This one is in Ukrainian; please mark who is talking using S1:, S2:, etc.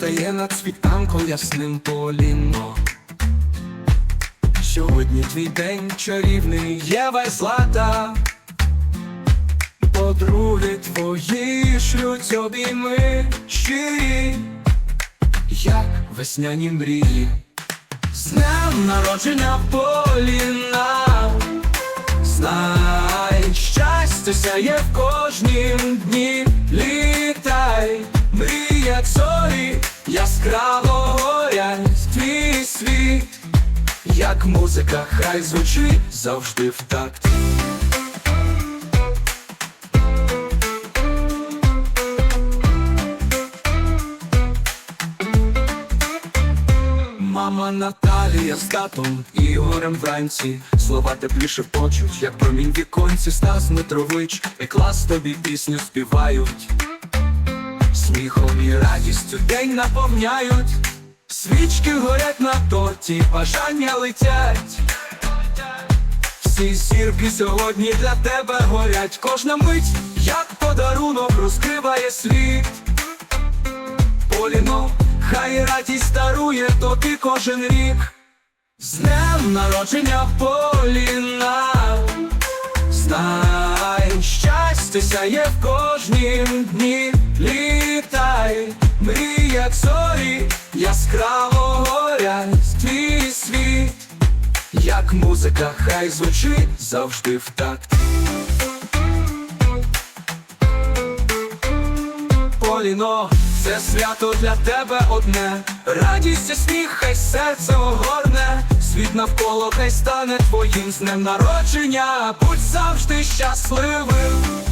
S1: сяє над світанком ясним поліно. Сьогодні твій день чарівний Єва й злата. Подруги твої шлють обійми щирі, як весняні мрії. З днем народження Поліна, знай, щастя сяє в кожнім дні, літай, мрій, як яскраво горять твій світ, як музика, хай звучить завжди в такт. Мама Наталія з татом Ігорем вранці. Слова тепліше почуть, як промінь віконці. Стас Митрович і клас тобі пісню співають Сміхом і радістю день наповняють. Свічки горять на торті, бажання летять. Всі зірки сьогодні для тебе горять. Кожна мить, як подарунок, розкриває світ. Поліно, хай радість дарує тобі кожен рік. З днем народження Поліна, щастя сяє в кожнім дні, літай, мрій, як зорі, яскраво горять твій світ, як музика, хай звучить завжди в такт. Поліно, це свято для тебе одне, радість і сміх, хай серце огорне, світ навколо хай стане твоїм з днем народження, будь завжди щасливим.